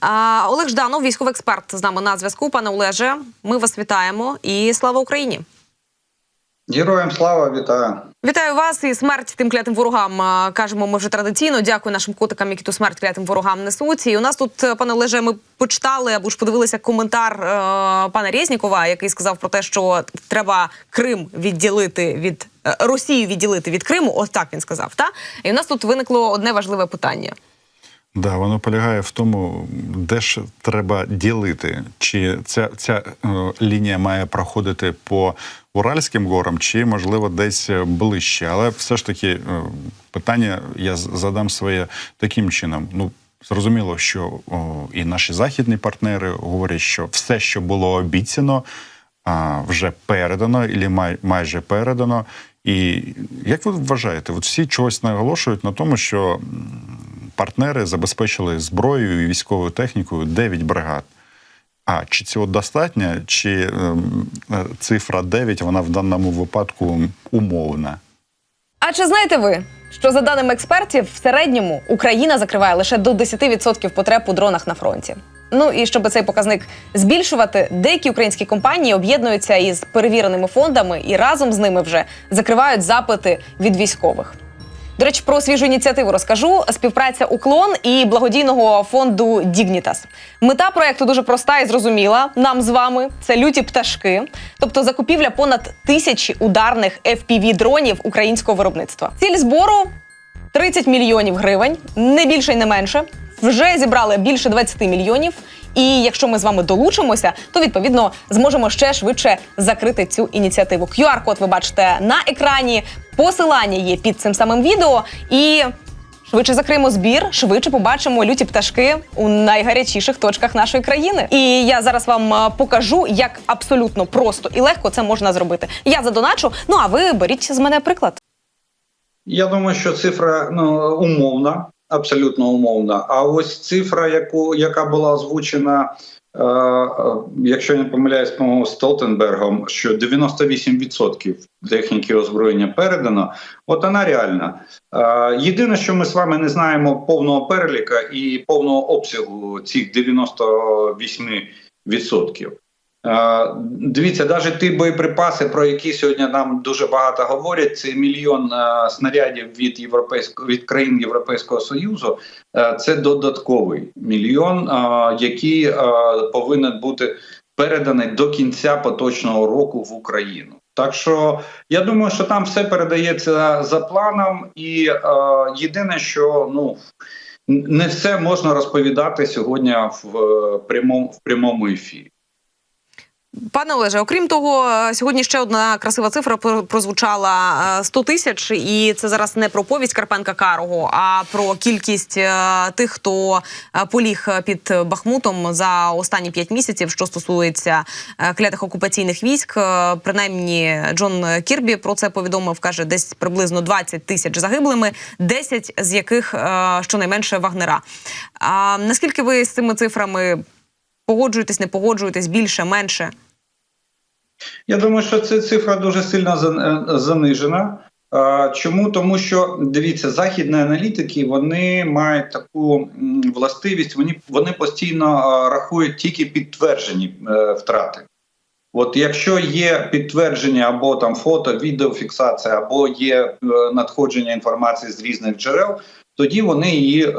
А, Олег Жданов, військовий експерт, з нами на зв'язку. Пане Олеже, ми вас вітаємо і слава Україні. Героям слава вітаю. Вітаю вас і смерть тим клятим ворогам. Кажемо ми вже традиційно. Дякую нашим котикам, які ту смерть клятим ворогам несуть. І у нас тут, пане Олеже, ми почитали або ж подивилися коментар е, пана Резнікова, який сказав про те, що треба Крим відділити від е, Росію відділити від Криму. Ось так він сказав. Та і у нас тут виникло одне важливе питання. Да, воно полягає в тому, де ж треба ділити, чи ця, ця е, лінія має проходити по Уральським горам, чи можливо десь ближче. Але все ж таки е, питання я задам своє таким чином. Ну зрозуміло, що о, і наші західні партнери говорять, що все, що було обіцяно, а, вже передано, і май, майже передано. І як ви вважаєте, от всі чогось наголошують на тому, що партнери забезпечили зброєю і військовою технікою 9 бригад. А чи цього достатньо, чи ем, е, цифра 9, вона в даному випадку умовна? А чи знаєте ви, що за даними експертів, в середньому Україна закриває лише до 10% потреб у дронах на фронті? Ну і щоб цей показник збільшувати, деякі українські компанії об'єднуються із перевіреними фондами і разом з ними вже закривають запити від військових. До речі, про свіжу ініціативу розкажу. Співпраця уклон і благодійного фонду Дігнітас. Мета проекту дуже проста і зрозуміла. Нам з вами це люті пташки, тобто закупівля понад тисячі ударних fpv дронів українського виробництва. Ціль збору 30 мільйонів гривень, не більше й не менше. Вже зібрали більше 20 мільйонів. І якщо ми з вами долучимося, то відповідно зможемо ще швидше закрити цю ініціативу. QR-код ви бачите на екрані. Посилання є під цим самим відео. І швидше закриємо збір, швидше побачимо люті пташки у найгарячіших точках нашої країни. І я зараз вам е, покажу, як абсолютно просто і легко це можна зробити. Я задоначу. Ну а ви беріть з мене приклад. Я думаю, що цифра ну, умовна, абсолютно умовна. А ось цифра, яку, яка була озвучена, е, якщо я не помиляюсь, по-моєму, Столтенбергом, що 98% техніки озброєння передано, от вона реальна. Е, єдине, що ми з вами не знаємо повного переліка і повного обсягу цих 98%. Дивіться, навіть ті боєприпаси, про які сьогодні нам дуже багато говорять, це мільйон снарядів від європейського від країн Європейського союзу. Це додатковий мільйон, який повинен бути переданий до кінця поточного року в Україну. Так що я думаю, що там все передається за планом, і єдине, що ну не все можна розповідати сьогодні в е, прямому в прямому ефірі. Пане Олеже, окрім того, е, сьогодні ще одна красива цифра прозвучала е, 100 тисяч, і це зараз не про повість Карпенка Карого, а про кількість е, тих, хто е, поліг під Бахмутом за останні п'ять місяців, що стосується е, клятих окупаційних військ. Е, Принаймні, Джон Кірбі про це повідомив. каже, десь приблизно 20 тисяч загиблими, 10 з яких е, щонайменше вагнера. А наскільки ви з цими цифрами погоджуєтесь, не погоджуєтесь більше, менше? Я думаю, що ця цифра дуже сильно е, занижена. Чому? Тому що дивіться, західні аналітики вони мають таку властивість, вони, вони постійно рахують тільки підтверджені е, втрати. От якщо є підтвердження або там фото, відеофіксація, або є е, надходження інформації з різних джерел, тоді вони її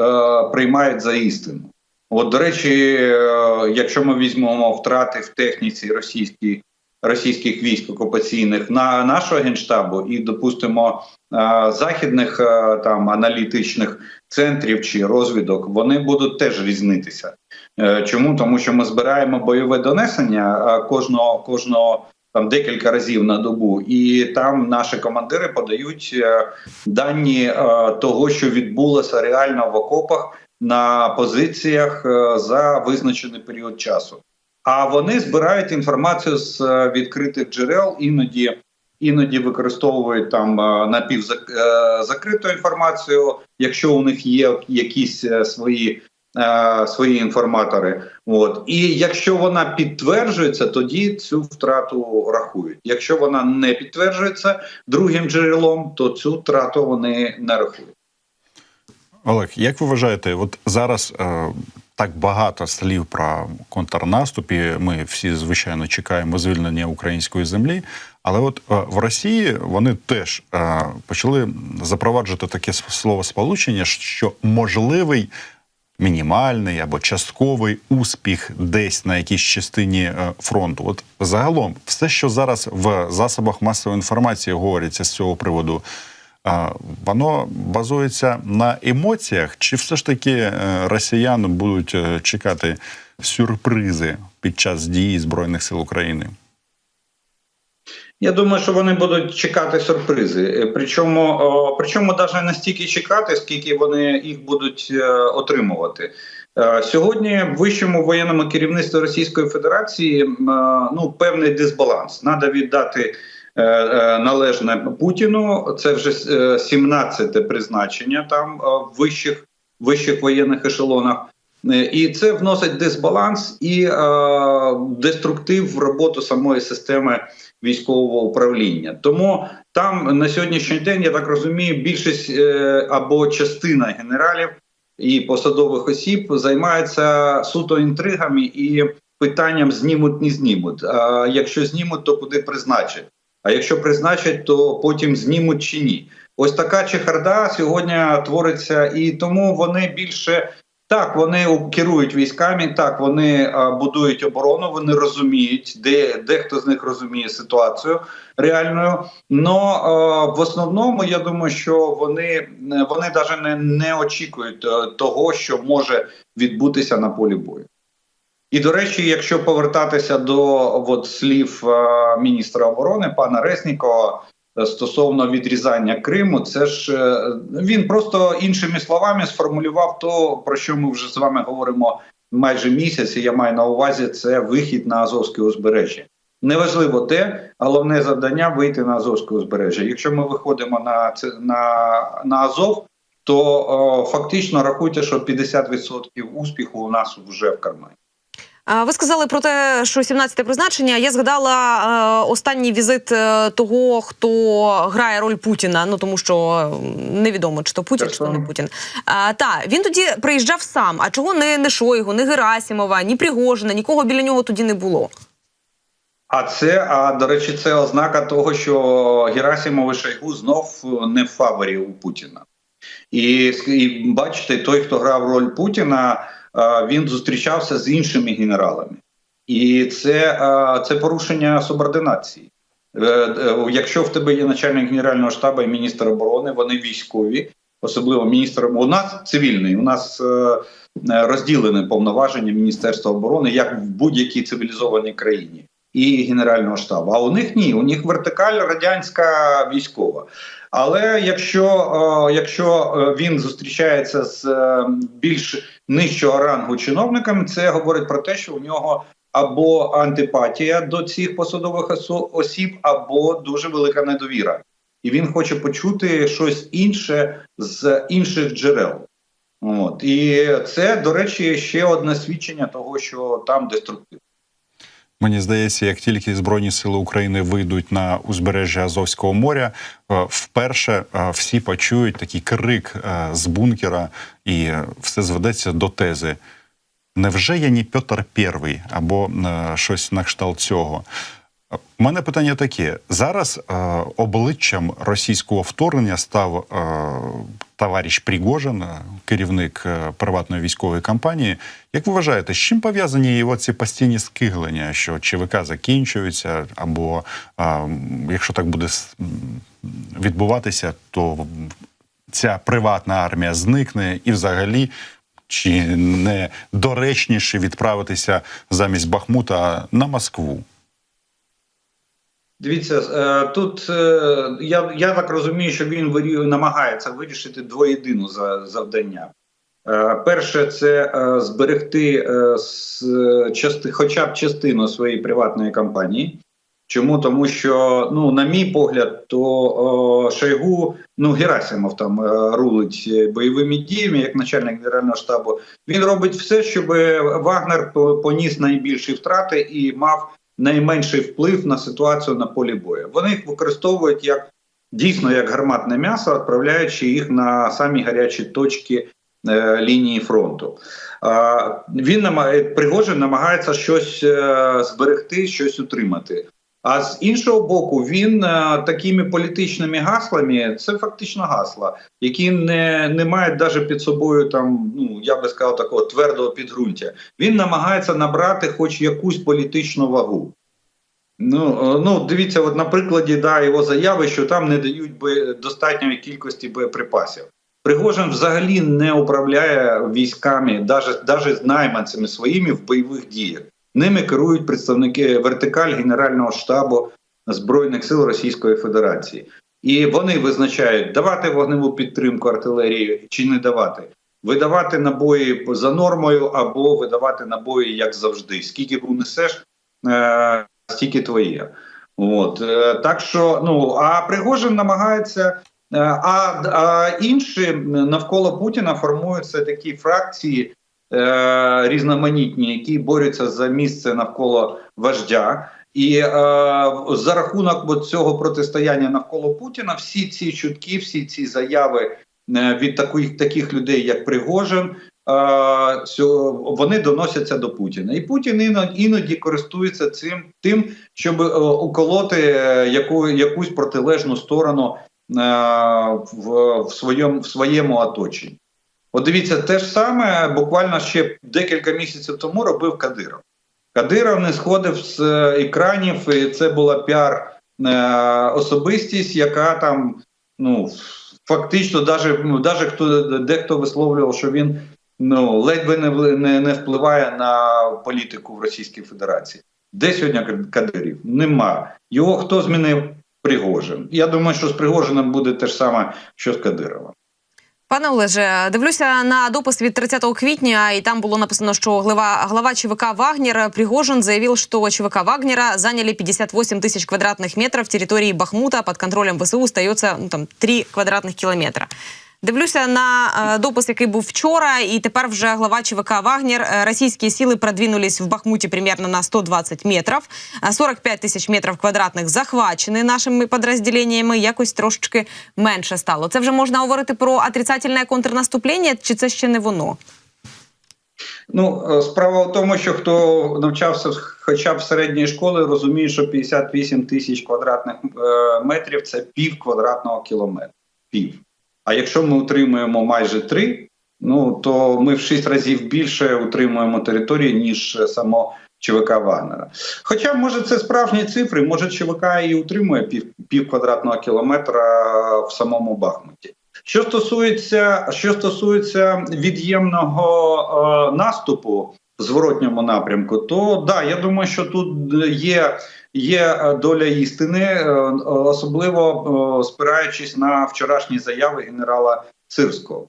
приймають за істину. От, до речі, е, якщо ми візьмемо втрати в техніці російській російських військ окупаційних на нашого генштабу і допустимо е, західних е, там аналітичних центрів чи розвідок, вони будуть теж різнитися. Чому тому, що ми збираємо бойове донесення кожного кожного. Там декілька разів на добу, і там наші командири подають дані того, що відбулося реально в окопах на позиціях е, за визначений період часу. А вони збирають інформацію з е, відкритих джерел, іноді іноді використовують там е, напівзакриту інформацію, якщо у них є якісь свої. Свої інформатори, от і якщо вона підтверджується, тоді цю втрату рахують. Якщо вона не підтверджується другим джерелом, то цю втрату вони не рахують. Олег, як ви вважаєте, от зараз е, так багато слів про контрнаступ, і ми всі звичайно чекаємо звільнення української землі. Але от е, в Росії вони теж е, почали запроваджувати таке слово сполучення, що можливий мінімальний або частковий успіх десь на якійсь частині е, фронту. От загалом, все, що зараз в засобах масової інформації говориться з цього приводу, воно базується на емоціях, чи все ж таки е, росіяни будуть е, чекати сюрпризи під час дії Збройних сил України? Я думаю, що вони будуть чекати сюрпризи. Е, Причому, причому навіть не стільки чекати, скільки вони їх будуть отримувати. Сьогодні вищому воєнному керівництві Російської Федерації ну певний дисбаланс. Треба віддати належне Путіну. Це вже е, 17-те призначення там е, в вищих, вищих воєнних ешелонах. Е, І це вносить дисбаланс і е, деструктив в роботу самої системи військового управління. Тому там на сьогоднішній день, я так розумію, більшість е, або частина генералів і посадових осіб займається суто інтригами і питанням знімуть, не знімуть. А якщо знімуть, то куди призначать? А якщо призначать, то потім знімуть чи ні. Ось така чехарда сьогодні твориться, і тому вони більше так, вони керують військами, так вони а, будують оборону, вони розуміють, де дехто з них розуміє ситуацію реальною. Но а, в основному я думаю, що вони вони навіть не, не очікують е, того, що може відбутися на полі бою. І до речі, якщо повертатися до от, слів е, міністра оборони пана Реснікова е, стосовно відрізання Криму, це ж е, він просто іншими словами сформулював то, про що ми вже з вами говоримо майже місяць. І я маю на увазі це вихід на Азовське узбережжя. Неважливо те, головне завдання вийти на Азовське узбережжя. Якщо ми виходимо на на, на Азов, то о, фактично рахуйте, що 50% успіху у нас вже в кармані. Ви сказали про те, що 17-те призначення. Я згадала е, останній візит е, того, хто грає роль Путіна. Ну тому що невідомо, чи то Путін, чи то не Путін. А, та він тоді приїжджав сам. А чого не, не Шойгу, не Герасімова, ні Пригожина, нікого біля нього тоді не було. А це, а до речі, це ознака того, що Герасимов і Шойгу знов не в фаворі у Путіна. І, і бачите, той, хто грав роль Путіна, а, він зустрічався з іншими генералами. І це, а, це порушення субординації. Е, е, Якщо в тебе є начальник генерального штабу і міністр оборони, вони військові, особливо міністр у нас цивільний, у нас е, розділені повноваження Міністерства оборони, як в будь-якій цивілізованій країні, і Генерального штабу. А у них ні, у них вертикаль радянська військова. Але якщо, е, якщо е, він зустрічається з е, більш нижчого рангу чиновниками, це говорить про те, що у нього або антипатія до цих посадових осіб, або дуже велика недовіра. І він хоче почути щось інше з інших джерел. От і це, до речі, ще одне свідчення того, що там деструктив. Мені здається, як тільки Збройні сили України вийдуть на узбережжя Азовського моря, е, вперше е, всі почують такий крик е, з бункера, і все зведеться до тези. Невже я не Петр І або щось на кшталт цього? У мене питання таке: зараз обличчям російського вторгнення став товариш Пригожин, е, керівник е, приватної військової компанії. Як ви вважаєте, з чим пов'язані його ці постійні скиглення, що ЧВК закінчується, або е, якщо так буде відбуватися, то ця приватна армія зникне і взагалі. Чи не доречніше відправитися замість Бахмута на Москву? Дивіться, е, тут е, я, я так розумію, що він намагається вирішити двоєдину за завдання. Е, Перше, це зберегти части, хоча б частину своєї приватної компанії. Чому? Тому що, ну, на мій погляд, то Шойгу, ну Герасимов там рулить бойовими діями як начальник генерального штабу. Він робить все, щоб Вагнер поніс найбільші втрати і мав найменший вплив на ситуацію на полі бою. Вони їх використовують як дійсно як гарматне м'ясо, відправляючи їх на самі гарячі точки е, лінії фронту. Е, Він намагає Пригожин намагається щось е, зберегти, щось утримати. А з іншого боку, він е, такими політичними гаслами це фактично гасла, які не, не мають навіть під собою там, ну я би сказав, такого твердого підґрунтя. Він намагається набрати хоч якусь політичну вагу. Ну, е, ну дивіться, от на прикладі да, його заяви, що там не дають би достатньої кількості боєприпасів. Пригожин взагалі не управляє військами, навіть, навіть найманцями своїми в бойових діях. Ними керують представники вертикаль Генерального штабу Збройних сил Російської Федерації. І вони визначають, давати вогневу підтримку артилерії чи не давати, видавати набої за нормою або видавати набої як завжди. Скільки унесеш, е, стільки твоє. От е, так що ну а Пригожин намагається. е, А, а інші навколо Путіна формуються такі фракції е, різноманітні, які борються за місце навколо вождя. І е, за рахунок цього протистояння навколо Путіна, всі ці чутки, всі ці заяви е, від таких, таких людей, як Пригожин, е, вони доносяться до Путіна. І Путін іноді, іноді користується цим тим, щоб е, уколоти е, яку, якусь протилежну сторону е, в, в, своєму, в своєму оточенні. От дивіться, те ж саме буквально ще декілька місяців тому робив Кадиров. Кадиров не сходив з е, екранів, і це була піар е, особистість, яка там ну фактично, даже, ну, даже хто дехто висловлював, що він ну ледь би не, не, не впливає на політику в Російській Федерації. Де сьогодні Кадирів? Нема. Його хто змінив? Пригожин. Я думаю, що з Пригожином буде те ж саме, що з Кадировим. Пане Олеже, дивлюся на допис від 30 квітня, і там було написано, що глава, глава ЧВК «Вагнер» Пригожин заявил, что ЧВК «Вагнера» заняли 58 тысяч квадратных метров территории Бахмута. Под контролем ВСУ остается ну, там, 3 квадратних кілометра. Дивлюся на е, допис, який був вчора, і тепер вже глава ЧВК «Вагнер». Е, Російські сили продвинулись в Бахмуті примерно на 120 метрів. Е, 45 тисяч метрів квадратних захвачені нашими підрозділеннями. Якось трошечки менше стало. Це вже можна говорити про отрицательне контрнаступлення, чи це ще не воно? Ну, е, справа в тому, що хто навчався хоча б в середній школі, розуміє, що 58 тисяч квадратних е, метрів це пів квадратного кілометра. Пів. А якщо ми утримуємо майже три, ну то ми в шість разів більше утримуємо території, ніж е, само ЧВК Вагнера. Хоча, може, це справжні цифри, може, ЧВК і утримує пів, пів квадратного кілометра в самому Бахмуті. Що стосується, що стосується від'ємного е, наступу в зворотньому напрямку, то да, я думаю, що тут є, є е, доля істини, е, особливо е, спираючись на вчорашні заяви генерала Сирського.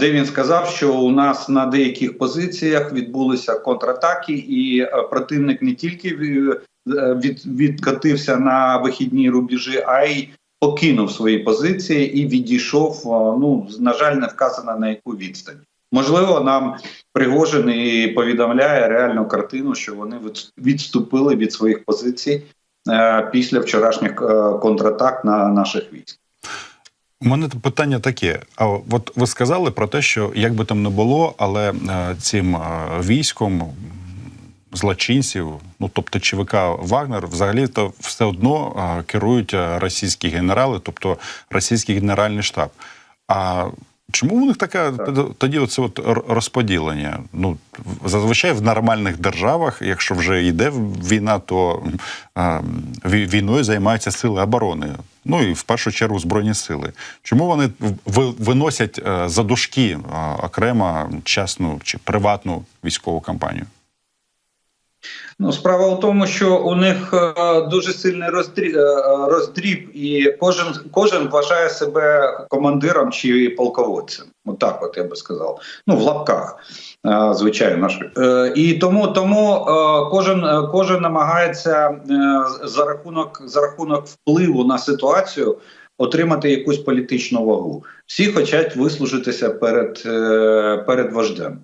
Де він сказав, що у нас на деяких позиціях відбулися контратаки, і противник не тільки ві- від, відкотився на вихідні рубежі, а й покинув свої позиції і відійшов. Ну на жаль, не вказано на яку відстань. Можливо, нам Пригожин і повідомляє реальну картину, що вони відступили від своїх позицій е, після вчорашніх е, контратак на наших військ. У мене питання таке: а от ви сказали про те, що як би там не було, але е, цим військом злочинців, ну тобто ЧВК Вагнер, взагалі то все одно керують російські генерали, тобто російський генеральний штаб. А чому у них таке Так. тоді оце от розподілення? Ну зазвичай в нормальних державах, якщо вже йде війна, то е, війною займаються сили оборони. Ну і в першу чергу збройні сили. Чому вони ви- виносять е, за дужки окремо частну чи приватну військову кампанію? Ну, справа в тому, що у них е, дуже сильний роздріб, роздріб, і кожен кожен вважає себе командиром чи полководцем. Отак, от я би сказав. Ну в лапках, е, звичайно ж. Е, і тому тому е, кожен е, кожен намагається е, за рахунок за рахунок впливу на ситуацію. Отримати якусь політичну вагу. Всі хочуть вислужитися перед, е, перед вождем.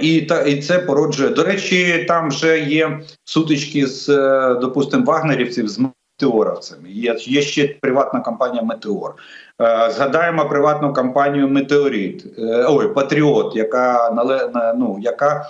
І та і це породжує. До речі, там вже є сутички з, е, допустимо, вагнерівців з метеоровцями. Є, є ще приватна компанія Метеор. Е, Згадаємо приватну компанію Метеорит, е, ой, Патріот, яка ну, яка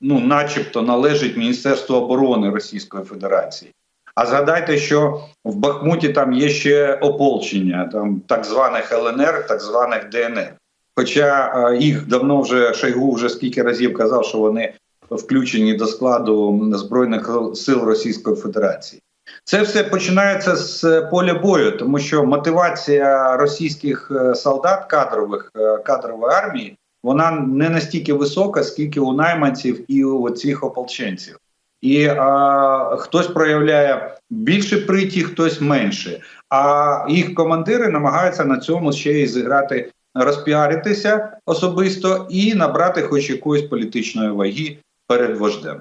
ну, начебто належить Міністерству оборони Російської Федерації. А згадайте, що в Бахмуті там є ще ополчення, там так званих ЛНР, так званих ДНР. Хоча е, їх давно вже Шойгу вже скільки разів казав, що вони включені до складу збройних сил Російської Федерації. Це все починається з поля бою, тому що мотивація російських е, солдат кадрових е, кадрової армії вона не настільки висока, скільки у найманців і у цих ополченців. І а, хтось проявляє більше приті, хтось менше. А їх командири намагаються на цьому ще й зіграти, розпіаритися особисто і набрати хоч якоїсь політичної ваги перед вождем.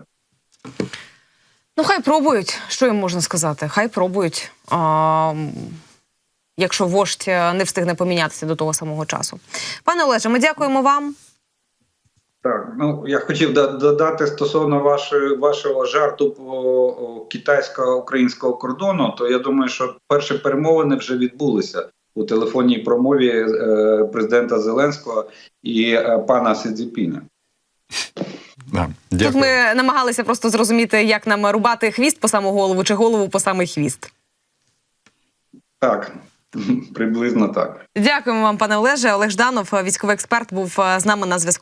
Ну, хай пробують. Що їм можна сказати? Хай пробують. А, якщо вождь е, не встигне помінятися до того самого часу. Пане Олеже, ми дякуємо вам. Так, ну я хотів додати стосовно вашої вашого жарту по китайсько-українського кордону. То я думаю, що перші перемовини вже відбулися у телефонній промові е, президента Зеленського і е, пана Сидзіпіна. Да. Тут ми намагалися просто зрозуміти, як нам рубати хвіст по саму голову чи голову по самий хвіст. Так, приблизно так. Дякуємо вам, пане Олеже. Олег Жданов, військовий експерт, був е, з нами на зв'язку.